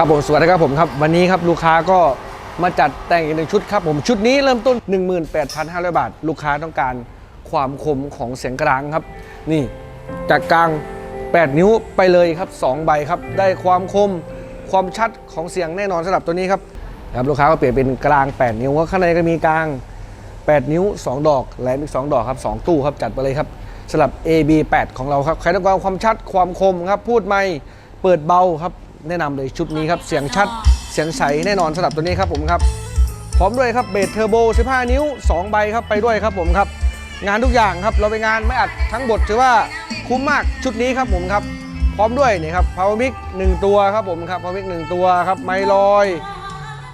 ครับผมสวัสดีครับผมครับวันนี้ครับลูกค้าก็มาจัดแต่งอีกหนึ่งชุดครับผมชุดนี้เริ่มต้น 18,500 บาท ลูกค้าต้องการความคมของเสียงกลางครับ นี่จากกลาง 8 นิ้วไปเลยครับ2ใบครับได้ความคมความชัดของเสียงแน่นอนสำหรับตัวนี้ครับครับลูกค้าก็เปลี่ยนเป็นกลาง 8 นิ้วข้างในก็มีกลาง 8 นิ้ว 2 ดอกแหลมอีก2ดอกครับ2ตู้ครับจัดไปเลยครับสำหรับ AB 8 ของเราครับใครต้องการความชัดความคมครับพูดไม่เปิดเบาครับ แนะนำเลยชุดนี้ครับ เสียงชัด เสียงใสแน่นอนสำหรับตัวนี้ครับผมครับ พร้อมด้วยครับเบสเทอร์โบ 15 นิ้ว 2 ใบครับไปด้วยครับผมครับ งานทุกอย่างครับเราไปงานไม่อัดทั้งบทถือว่าคุ้มมากชุดนี้ครับผมครับ พร้อมด้วยนี่ครับ power mic 1ตัวครับผมครับ power mic 1ตัวครับไมค์ลอย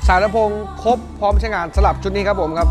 สายลำโพงครบพร้อมใช้งานสลับชุดนี้ครับผมครับ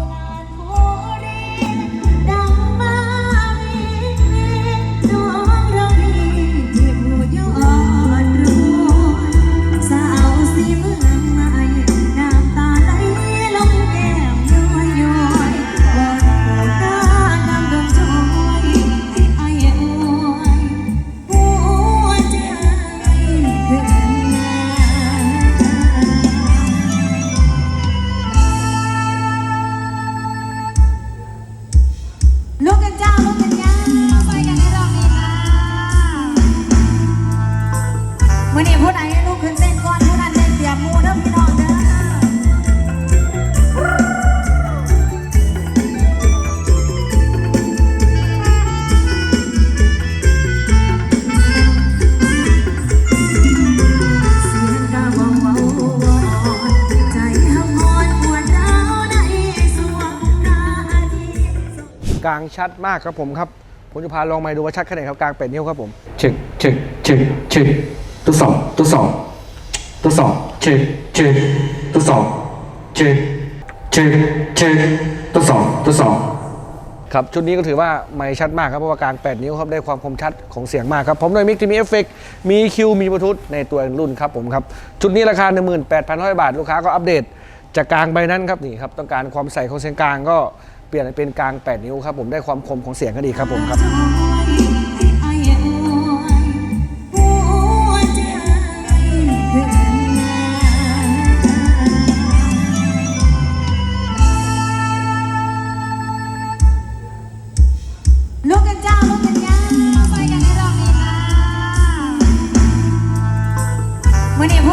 มื่อนี้ผู้ใดลูกขึ้นเต้นก่อนผู้นั้นเต้เสียมูเด้อพี่น้องเด้อลางชัดมากครับผมครับ ผมจะพาลองมค์ดูว่าชัดแค่ไหนครับกลาง8นิ้วครับผมช็คเช็คเช็คเช็ค ตัวสองตัวสองตัวสองเช็คเช็คตัวสองเช็คเช็คเช็คตัวสองตัวสองครับชุดนี้ก็ถือว่าไม่ชัดมากครับเพราะว่ากาง8นิ้วครับได้ความคมชัดของเสียงมากครับผมโดยมิกที่มีเอฟเฟกมีคิวมีบลูทูธในตัวรุ่นครับผมครับชุดนี้ราคา 18,500 บาท ลูกค้าก็อัปเดตจากกลางใบนั้นครับนี่ครับต้องการความใสของเสียงกลางก็เปลี่ยนเป็นกลาง 8 นิ้วครับผมได้ความคมของเสียงก็ดีครับผมครับ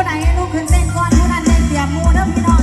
ผู้ใดลูกขึ้นเต้นก่อนผู้นั้นเต้นเสียบมูเด้อพี่น้อง